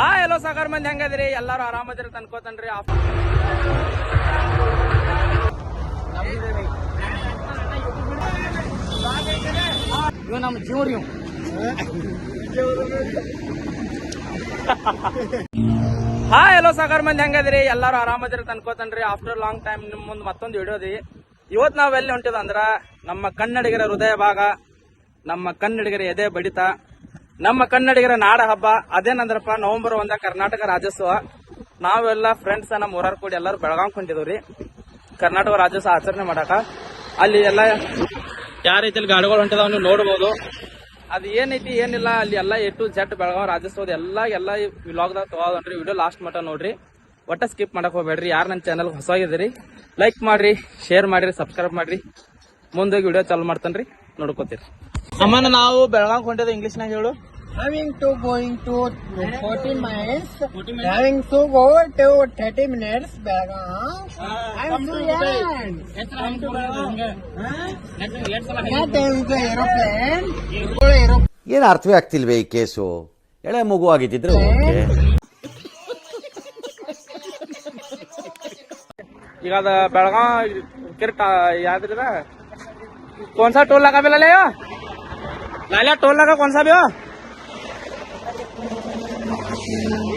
Hi ಎಲ್ಲೋ ಸಾಗರ್ ಮಂದಿ ಹೆಂಗದ್ರಿ? ಎಲ್ಲಾರು ಆರಾಮದಿರಿ ಅನ್ಕೋತನ್ರಿ ಇವ ನಮ್ಮ ಜೀವ್ರಿ ಹಾ ಎಲ್ಲೋ ಸಾಗರ್ ಮಂದಿ ಹೆಂಗದ್ರಿ? ಎಲ್ಲಾರು ಆರಾಮದಿರಿ ಅನ್ಕೋತನ್ರಿ ಆಫ್ಟರ್ ಲಾಂಗ್ ಟೈಮ್ ನಿಮ್ ಮುಂದ್ ಮತ್ತೊಂದು ವಿಡಿಯೋದಿ ಇವತ್ ನಾವ್ ಎಲ್ಲಿ ಹೊಂಟಿದ ಅಂದ್ರ ನಮ್ಮ ಕನ್ನಡಿಗರ ಹೃದಯ ಭಾಗ ನಮ್ಮ ಕನ್ನಡಿಗರ ಎದೆ ಬಡಿತ ನಮ್ಮ ಕನ್ನಡಿಗರ ನಾಡ ಹಬ್ಬ. ಅದೇನಂದ್ರಪ್ಪ ನವೆಂಬರ್ ಒಂದ ಕರ್ನಾಟಕ ರಾಜ್ಯೋತ್ಸವ. ನಾವೆಲ್ಲ ಫ್ರೆಂಡ್ಸ್ ನಮ್ಮ ಊರಾರ್ ಕೂಡಿ ಎಲ್ಲರೂ ಬೆಳಗಾವ್ ಕೊಂಡಿದ್ವಿ ಕರ್ನಾಟಕ ರಾಜ್ಯೋತ್ಸವ ಆಚರಣೆ ಮಾಡಾಕ. ಅಲ್ಲಿ ಎಲ್ಲ ಯಾವ ರೀತಿಯಲ್ಲಿ ಗಾಡಿಗಳು ಹೊಂಟಿದಾವ ನೀವು ನೋಡ್ಬೋದು. ಅದ್ ಏನೈತಿ ಏನಿಲ್ಲ ಅಲ್ಲಿ ಎಲ್ಲ ಎ ಟು ಜೆಟ್ ಬೆಳಗಾವ್ ರಾಜ್ಯೋತ್ಸವದ ಎಲ್ಲ ಎಲ್ಲ ವಿಲಾಗ್ದಾಗ ತಗೋದ್ರಿ ವಿಡಿಯೋ ಲಾಸ್ಟ್ ಮಟ್ಟ ನೋಡ್ರಿ. ಒಟ್ಟ ಸ್ಕಿಪ್ ಮಾಡಕ್ ಹೋಗ್ಬೇಡ್ರಿ. ಯಾರು ನನ್ನ ಚಾನಲ್ ಹೊಸವಾಗಿದ್ದೀರಿ ಲೈಕ್ ಮಾಡ್ರಿ ಶೇರ್ ಮಾಡ್ರಿ ಸಬ್ಸ್ಕ್ರೈಬ್ ಮಾಡ್ರಿ. ಮುಂದೋಗಿ ವಿಡಿಯೋ ಚಾಲು ಮಾಡ್ತಾನ್ರಿ ನೋಡ್ಕೋತೀರಿ. ಅಮ್ಮನ ನಾವು ಬೆಳಗಾವ್ ಕೊಂಡಿದ್ದು ಇಂಗ್ಲೀಷ್ನಾಗ ಹೇಳು. having to going to 14 miles, having to go to 30 minutes, Belgaum. am too young. Not time to aeroplane. Go aeroplane. ಏನು ಅರ್ಥವೇ ಆಗ್ತಿಲ್ವೇ ಈ ಕೇಸು ಎಳೆ ಮಗು ಆಗಿದ್ದಿದ್ರೆ ಓಕೆ ಈಗ ಅದ ಬೆಳಗಾವ್ ಕಿರ್ಟ ಯಾವ್ದ್ರಿದ ಕೋನ್ಸಾ ಟೋಲ್ ಲಗಾಬಿಲ್ಲ ಲಾಲ್ಯ ಟೋಲ್ ಲಗ ಕೋನ್ಸಾ ಬೇವು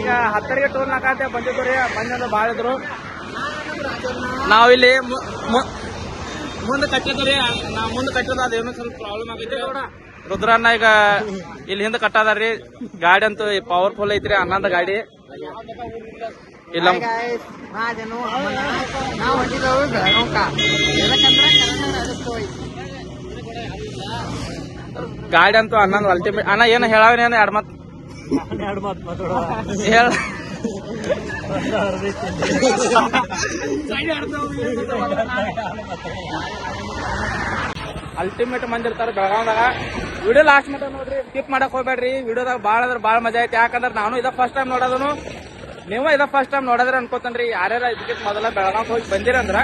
ಈಗ ಹತ್ತರಿಗೆ ಟೋಲ್ ನಾಕಾತೆ ಬಂದಿದ್ದು ರೀ ಬಂದಿದ್ದು ಭಾಳ ಇದ್ರು. ನಾವಿಲ್ಲಿ ಮುಂದೆ ಕಟ್ಟಿದ್ದು ರೀ ನಾವು ಮುಂದೆ ಕಟ್ಟಿದ ಅದೇನೋ ಸ್ವಲ್ಪ ಪ್ರಾಬ್ಲಮ್ ಆಗೈತೆ ರುದ್ರಣ್ಣ ಈಗ ಇಲ್ಲಿ ಹಿಂದೆ ಕಟ್ಟದಾರ್ರಿ. ಗಾಡಿ ಅಂತೂ ಪವರ್ಫುಲ್ ಐತ್ರಿ ಹನ್ನೊಂದು ಗಾಡಿ. ಇಲ್ಲ. ಗಾಡಿ ಅಂತೂ ಹನ್ನೊಂದು ಅಲ್ಟಿಮೇಟ್ ಅಣ್ಣ ಏನು ಹೇಳಾವೇನೇನು ಎರಡು ಮಾತು ಹೇಳ. ಅಲ್ಟಿಮೇಟ್ ಬಂದಿರ್ತಾರೆ ಬೆಳಗಾವ್ದಾಗ. ವಿಡಿಯೋ ಲಾಸ್ಟ್ ಮಟ್ಟ ನೋಡ್ರಿ ಸ್ಕಿಪ್ ಮಾಡಕ್ ಹೋಗ್ಬೇಡ್ರಿ. ವಿಡಿಯೋದಾಗ ಭಾಳ ಅಂದ್ರೆ ಭಾಳ ಮಜಾ ಐತಿ. ಯಾಕಂದ್ರೆ ನಾನು ಇದ ಫಸ್ಟ್ ಟೈಮ್ ನೋಡೋದನು. ನೀವು ಇದ ಫಸ್ಟ್ ಟೈಮ್ ನೋಡಿದ್ರೆ ಅನ್ಕೋತನ್ರಿ ಯಾರ್ಯಾರ ಇದಕ್ಕಿಂತ ಮೊದಲ ಬೆಳಗಾವ್ ಹೋಗಿ ಬಂದಿರಂದ್ರ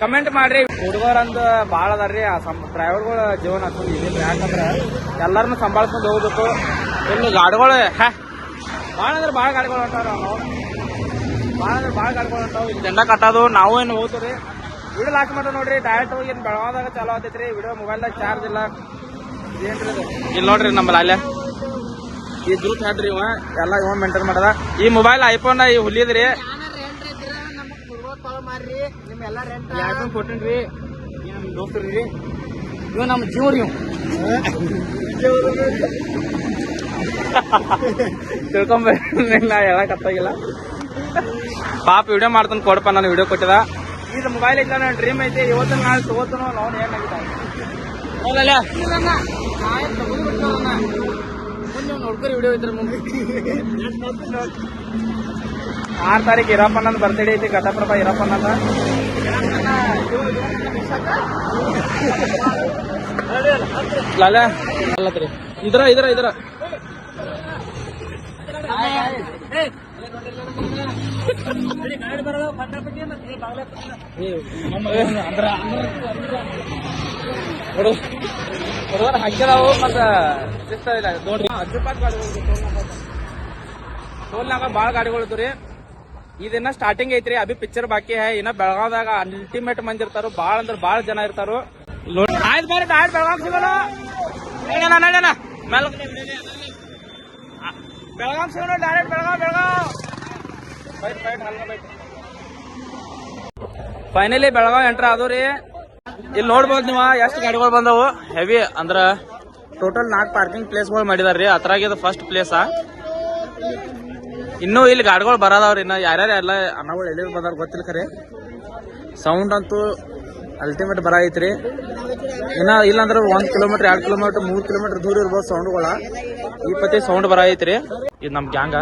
ಕಮೆಂಟ್ ಮಾಡ್ರಿ. ಹುಡುಗರಂದು ಭಾಳ ಅದಾರ್ರಿ. ಆ ಡ್ರೈವರ್ಗಳ ಜೀವನ ಅಂತ ಇದಿಲ್ಲ ಯಾಕಂದ್ರ ಎಲ್ಲಾರನ್ನು ಸಂಭಾಳಿಸ್ಕೊಂಡು ಹೋಗ್ಬೇಕು. ಇಲ್ಲಿ ಗಾಡಿಗಳು ಹ್ಯಾ ಭಾಳ ಅಂದ್ರೆ ಭಾಳ ಗಾಡಿಗಳು ಹೊಂಟಾರ ಭಾಳ ಅಂದ್ರೆ ಭಾಳ ಗಾಡಿಗಳು ಹೊಂಟಾವ ಇಲ್ಲಿ ಜೆಂಡ ಕಟ್ಟೋದು ನಾವು ಏನು ಹೋಗ್ತೀವಿ ವಿಡಿಯೋ ಲಾಸ್ಟ್ ಮಾಡ್ತಾರೆ ನೋಡ್ರಿ ಡೈರೆಕ್ಟ್ ಹೋಗಿ ಏನು ಬೆಳವಾದಾಗ ಚಾಲು ಆಗ್ತೈತ್ರಿ. ವಿಡಿಯೋ ಮೊಬೈಲ್ದಾಗ ಚಾರ್ಜ್ ಇಲ್ಲ. ಏನ್ರಿ ಇಲ್ಲಿ ನೋಡ್ರಿ ನಮ್ಮ ಅಲ್ಲೇ. ಈ ದ್ರೂತ್ ಹೇಳ್ರಿ ಇವ? ಎಲ್ಲ ಇವ ಮೇಂಟೈನ್ ಮಾಡದ ಈ ಮೊಬೈಲ್ ಐಫೋನ್ ಈ ಹುಲಿದ್ರಿ. ನಿಮ್ಮೆಲ್ಲ ಐಫೋನ್ ಕೊಟ್ಟಿನ್ರಿ? ನಮ್ಮ ದೋಸ್ತರಿ? ಇವ ನಮ್ಮ ಜೀವ್ರಿ ಇವ್. ತಿಳ್ಕೊಂಬೇಡ ನಾ ಹೇಳಕ್ ಪಾಪ ವಿಡಿಯೋ ಮಾಡ್ತಾನೆ ಕೊಡಪ್ಪ ನಾನು ವಿಡಿಯೋ ಕೊಟ್ಟಿದ. ಇದು ಮೊಬೈಲ್ ಇಲ್ಲ ನನ್ನ ಡ್ರೀಮ್ ಐತಿ ಇವತ್ತು ನಾಳೆ ತಗೋತನೋ ನಾವು ಏನಾಗಿದೆ ತಗೊಂಡ್ಬಿಡ್ತಾವಣ್ಣ. ಮುಂದೆ ನೋಡ್ಕೊರಿ ವಿಡಿಯೋ ಇದ್ರೆ ಮುಂದೆ. ಆರ್ ತಾರೀಕು ಇರಪ್ಪಣ್ಣನ ಬರ್ತ್ಡೇ ಐತಿ ಕಥಾಪ್ರಭ ಇರಪ್ಪ ಲಾಲ. ಅಲ್ಲತ್ರಿ ಇದ್ರ ಇದ್ರ ಇದ್ರ. ಹುಡುಗರು ನಾಗ ಮತ್ತ ಗಾಡಿಗಳು ಭಾಳ ಗಾಡಿಗಳು ಇದನ್ನ ಸ್ಟಾರ್ಟಿಂಗ್ ಐತ್ರಿ ಅಭಿ ಪಿಕ್ಚರ್ ಬಾಕಿ ಇನ್ನ ಬೆಳಗಾವ್ದಾಗ ಅಲ್ಟಿಮೇಟ್ ಮಂದಿ ಇರ್ತಾರ ಬಾಳ ಅಂದ್ರ ಬಾಳ ಜನ ಇರ್ತಾರ ಬೆಳಗಾವ್ ಸಿಗೋಣ direct Belgaum finally Belgaum entry. ಇಲ್ಲಿ ನೋಡ್ಬೋದು ನೀವು, ಎಷ್ಟು ಗಾಡಿಗಳು ಬಂದವು. ಹೆವಿ ಅಂದ್ರ ಟೋಟಲ್ ನಾಲ್ಕು ಪಾರ್ಕಿಂಗ್ ಪ್ಲೇಸ್ಗಳು ಮಾಡಿದಾರ್ರಿ ಅದ್ರಾಗ ಇದು ಫಸ್ಟ್ ಪ್ಲೇಸ ಇನ್ನು ಇಲ್ಲಿ ಗಾಡಿಗಳು ಬರದವ್ರಿ. ಇನ್ನ ಯಾರ್ಯಾರು ಎಲ್ಲ ಅನ್ನಗಳು ಎಲ್ಲಿ ಬಂದಾರ ಗೊತ್ತಿಲ್ಲ ಖರೆ. ಸೌಂಡ್ ಅಂತೂ ಅಲ್ಟಿಮೇಟ್ ಬರ ಐತ್ರಿ. ಇನ್ನ ಇಲ್ಲಾಂದ್ರೆ ಒಂದ್ ಕಿಲೋಮೀಟರ್ ಎರಡ್ ಕಿಲೋಮೀಟರ್ ಮೂರ್ ಕಿಲೋಮೀಟರ್ ದೂರ ಇರ್ಬೋದು ಸೌಂಡ್ಗಳ ಈ ಪತಿ ಸೌಂಡ್ ಬರ ಐತ್ರಿ. ಇದು ನಮ್ ಗ್ಯಾಂಗ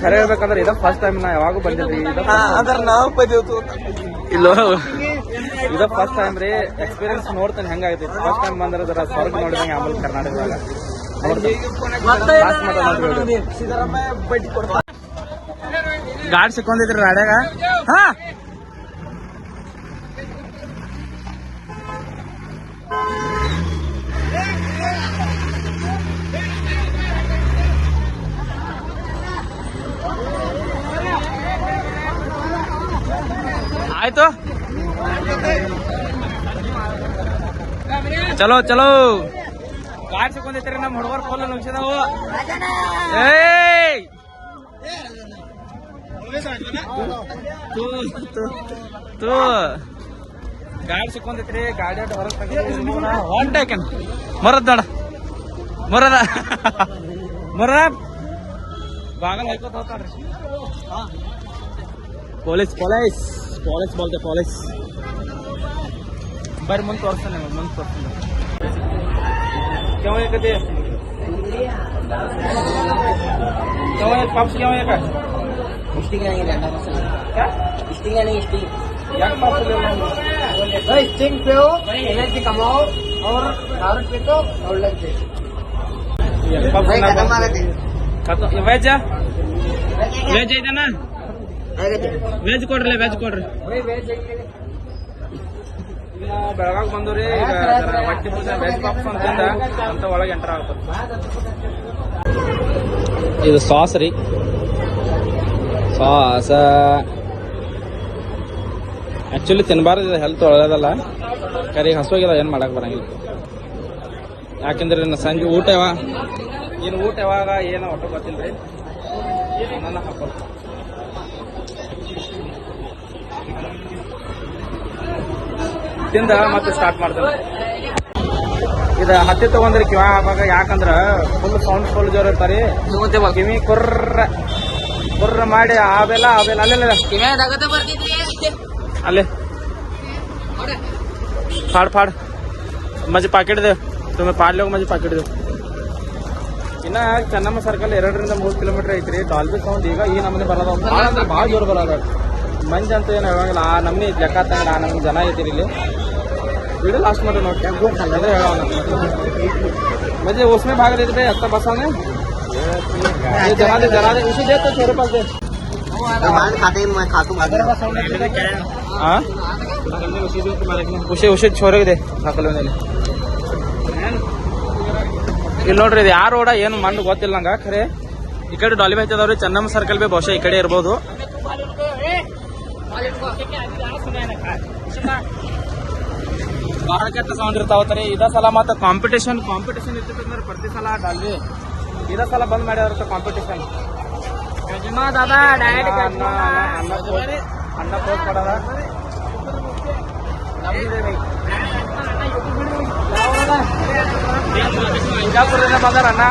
ಖರೆ ಹೇಳ್ಬೇಕಂದ್ರೆ ಇದ ಫಸ್ಟ್ ಟೈಮ್ ನಾ ಯಾವಾಗೂ ಬಂದಿದ್ರಿ ಇಲ್ಲೋ. ಇದ ಫಸ್ಟ್ ಟೈಮ್ ರೀ ಎಕ್ಸ್ಪೀರಿಯನ್ಸ್ ನೋಡ್ತೇನೆ ಹೆಂಗಾಗೈತಿ. ಫಸ್ಟ್ ಟೈಮ್ ಬಂದ್ರೆ ಸ್ವರ್ಗ ನೋಡಿದಂಗೆ ಆಮೇಲೆ ಕರ್ನಾಟಕದಾಗ. ಗಾಡ್ ಸಿಕ್ಕೊಂಡಿದ್ರಿ ರಾಡ್ಯಾಗ ಹಾ आए तो चलो चलो ಗಾಡಿ ಸಿಕ್ಕೊಂದೈತ್ರಿ ನಮ್ಮ ಹುಡುಗರು ಫುಲ್ ನುಗ್ಸಿದವು. ಏಯ್! ತೂ. ಗಾಡಿ ಸಿಕ್ಕೊಂದೈತ್ರಿ ಗಾಡಿ ಹೊರಗೆ ತೆಗ್ದು ಒನ್ ಟೇಕನ್ ಮರದ್ ನೋಡ. ಮರದ. ಮರ ಬಾಗಲ್ ಹಾಕೋತ ಹೋಗ್ತಾರ್ರಿ ಪೊಲೀಸ್ ಪೊಲೀಸ್ ಪೊಲೀಸ್ ಬೋಲ್ತೆ ಪೊಲೀಸ್. ಬರ್ರಿ ಮುಂದೆ ತೋರಿಸ್ತಾನೆ ಮುಂದೆ ತೋರಿಸ್ತಾನೆ. क्यों एक दे क्यों एक पप्स क्यों एक स्टिंग नहीं लेना पसंद क्या स्टिंग नहीं स्टिंग एक पप्स ले लो स्टिंग पे हो एनर्जी कमाओ और भारत पे तो और लग जाए वेज वेज इतना वेज कोड ले वेज कोड वेज ಬೆಳಗಾಗ್ ಬಂದವ್ರಿ ಈಗ ಹೊಟ್ಟಿ ಪೂಜೆ ವೆಜ್ ಪಾಪ್ಸ್ ಅಂತಂದ ಅಂತ ಒಳಗೆ ಎಂಟರ್ ಆಗ್ತದೆ ಇದು ಸಾಸ್ ರೀ. ಸಾಸ. ಆಕ್ಚುಲಿ ತಿನ್ನಬಾರ್ದು ಇದು ಹೆಲ್ತ್ ಒಳ್ಳೇದಲ್ಲ. ಕರಿ ಹಸುವಾಗಿಲ್ಲ ಏನು ಮಾಡಕ್ ಬರಂಗಿಲ್ಲ. ಯಾಕಂದ್ರೆ ನನ್ನ ಸಂಜೆ ಊಟ ಯಾವ ಏನು ಊಟ ಯಾವಾಗ ಏನೋ ಒಟ್ಟು ಗೊತ್ತಿಲ್ಲ ರೀ ನನ್ನ ಹಾಕೋದು ತಿಂದ ಮತ್ತೆ ಸ್ಟಾರ್ಟ್ ಮಾಡ್ತೇನೆ ಇದು ಹತ್ತಿ ತಗೊಂಡ್ರಿ ಕಿವ ಹಾಕಾಗ ಯಾಕಂದ್ರ ಫುಲ್ ಸೌಂಡ್ ಫುಲ್ ಜೋರ್ ಇರ್ತಾರಿ ಕಿವಿ ಕುರ್ರ ಕುರ್ರ ಮಾಡಿ ಆವೆಲ್ಲ ಆವೆಲ್ಲ ಅಲ್ಲೆಲ್ಲ ಅಲ್ಲೇ फाड़ फाड़ माझे ಪಾಕೆಟ್ ಇದೆ तुम्ही ಪಾಡ್ಲಿ ಹೋಗಿ माझे ಪಾಕೆಟ್ ಇದೆ ಇನ್ನ ಚೆನ್ನಮ್ಮ ಸರ್ಕಲ್ ಎರಡರಿಂದ ಮೂರು ಕಿಲೋಮೀಟರ್ ಐತ್ರಿ ಡಾಲ್ಬಿ ಸೌಂಡ್ ಈಗ ಈ ನಮ್ಮನೆ ಬರೋದು ಭಾಳ ಅಂದ್ರೆ ಭಾಳ ಜೋರ್ ಬರೋದ ಮಂಜ್ ಅಂತ ಏನು ಹೇಳಂಗಿಲ್ಲ ಆ ನಮ್ನಿ ಲೆಕ್ಕ ತಂಗ ಆ ನಮ್ಗೆ ಜನ ಐತಿರಿ ಇಲ್ಲಿ ವಿಡಿಯೋ लास्ट मध्ये ನೋಡಿ ಅದೇ ಹೇಳೋಣ म्हणजे उसमें भाग देते भाई आता बसा में ये जरा दे जरा दे उसे दे तो छोरे पास दे खाते मैं खातू हाँ उसे उसे छोरे दे ಹಾಕಲು ಇಲ್ಲಿ ನೋಡ್ರಿ ಇದು ಯಾರು ರೋಡ ಏನು ಮಣ್ಣು ಗೊತ್ತಿಲ್ಲ ನಂಗ ಖರೆ ಈ ಕಡೆ ಡಾಲಿ ಹಚ್ಚದವ್ರಿ ಚೆನ್ನಮ್ಮ ಸರ್ಕಲ್ ಬಿ ಬಹುಶಃ ಈ ಕಡೆ ಇರ್ಬೋದು ಬಾಳಕೆ ತಗೊಂಡಿರ್ತಾವತ್ರಿ ಇದೇ ಸಲ ಮತ್ತೆ ಕಾಂಪಿಟೇಷನ್ ಕಾಂಪಿಟೇಷನ್ ಇರ್ತಿತ್ತಂದ್ರೆ ಪ್ರತಿ ಸಲ ಅಲ್ರಿ ಇದೇ ಸಲ ಬಂದ್ ಮಾಡ್ಯಾರ ಕಾಂಪಿಟೇಷನ್ ಅನ್ನ ಪೋಸ್ ಕೊಡದ. ಬಿಜಾಪುರದಿಂದ ಬಂದಾರ ಅಣ್ಣ.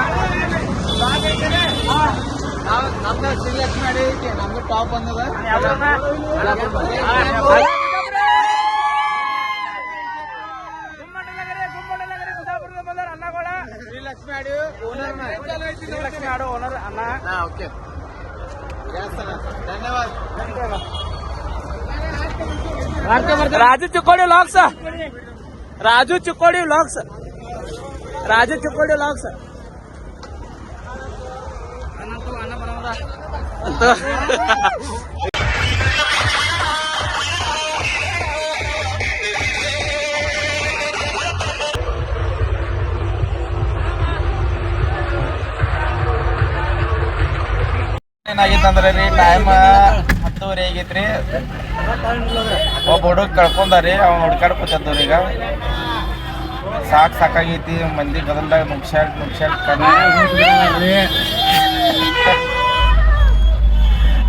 ನಮ್ದು ಸಿಲೆಕ್ಟ್ ಮಾಡಿ ನಮ್ದು ಟಾಪ್ ಬಂದದ. ಶ್ರೀಲಕ್ಷ್ಮಿ ಅಡಿ ಓನರ್ ಶ್ರೀಲಕ್ಷ್ಮಿ ಆಡೋ ಓನರ್ ಅಣ್ಣ. ಓಕೆ ಧನ್ಯವಾದ. ರಾಜು ಚುಕ್ಕೋಡಿ ಲಾಕ್ಸ್ ರಾಜು ಚುಕ್ಕೋಡಿ ಲಾಕ್ಸ್ ರಾಜು ಚಿಕ್ಕೋಡಿ ಲಾಕ್ಸ್ ಏನಾಗಿತ್ತಂದ್ರೆ ರೀ ಟೈಮ್ ಹತ್ತುವರೆ ಆಗೈತ್ರಿ. ಒಬ್ಬ ಹುಡುಗ ಕಳ್ಕೊಂಡಾರಿ ಅವ್ನ ಹುಡ್ಕಾಡ್ ಕೂತದ್ದವ್ರಿ ಈಗ. ಸಾಕು ಸಾಕಾಗೈತಿ, ಮಂದಿ ಬದಲ್ದಾಗ ಮುಗ್ಸಾಡ್ ಮುಗ್ಸಾಡ್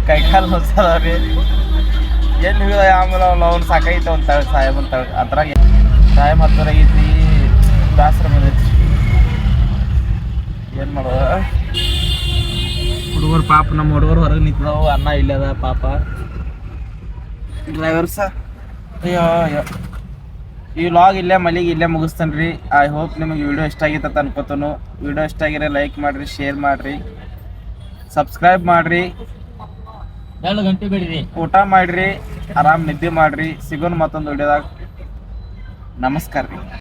ಕೈ ಕಾಲು ಮುಗ್ಸದವ್ರಿ ಎಲ್ಲಿ ಹೋದ ಆಮೇಲೆ ಅವ್ನು ಅವ್ನು ಸಾಕಾಗಿತ್ತು ಅಂತ ಸಾಹೇಬ್ ಅಂತ ಅದ್ರಾಗ. ಟೈಮ್ ಹತ್ತುವರೆ ಆಗೈತಿ ಬ್ಯಾಸ್ರ ಬಂದೈತಿ ಏನ್ ಮಾಡೋದ? ಹುಡುಗರು ಪಾಪ ನಮ್ಮ ಹುಡುಗರು ಹೊರಗೆ ನಿಂತಿದಾವು ಅನ್ನ ಇಲ್ಲದ ಪಾಪ. ಡ್ರೈವರ್ ಸರ್ ಅಯ್ಯೋ ಅಯ್ಯೋ. ಈ ಲಾಗ್ ಇಲ್ಲೇ ಮಲಿಗೆ ಇಲ್ಲೇ ಮುಗಿಸ್ತಾನೆ ರೀ. ಐ ಹೋಪ್ ನಿಮಗೆ ವಿಡಿಯೋ ಇಷ್ಟ ಆಗಿತ್ತ ಅನ್ಕೋತನು. ವಿಡಿಯೋ ಇಷ್ಟ ಆಗಿರೋ ಲೈಕ್ ಮಾಡಿರಿ ಶೇರ್ ಮಾಡಿರಿ. ಸಬ್ಸ್ಕ್ರೈಬ್ ಮಾಡಿರಿ. ಗಂಟೆ ಬಿಡಿರಿ. ಊಟ ಮಾಡಿರಿ ಆರಾಮ್ ನಿದ್ದೆ ಮಾಡಿರಿ. ಸಿಗೋಣ ಮತ್ತೊಂದು ವಿಡಿಯೋದಾಗ ನಮಸ್ಕಾರ ರೀ.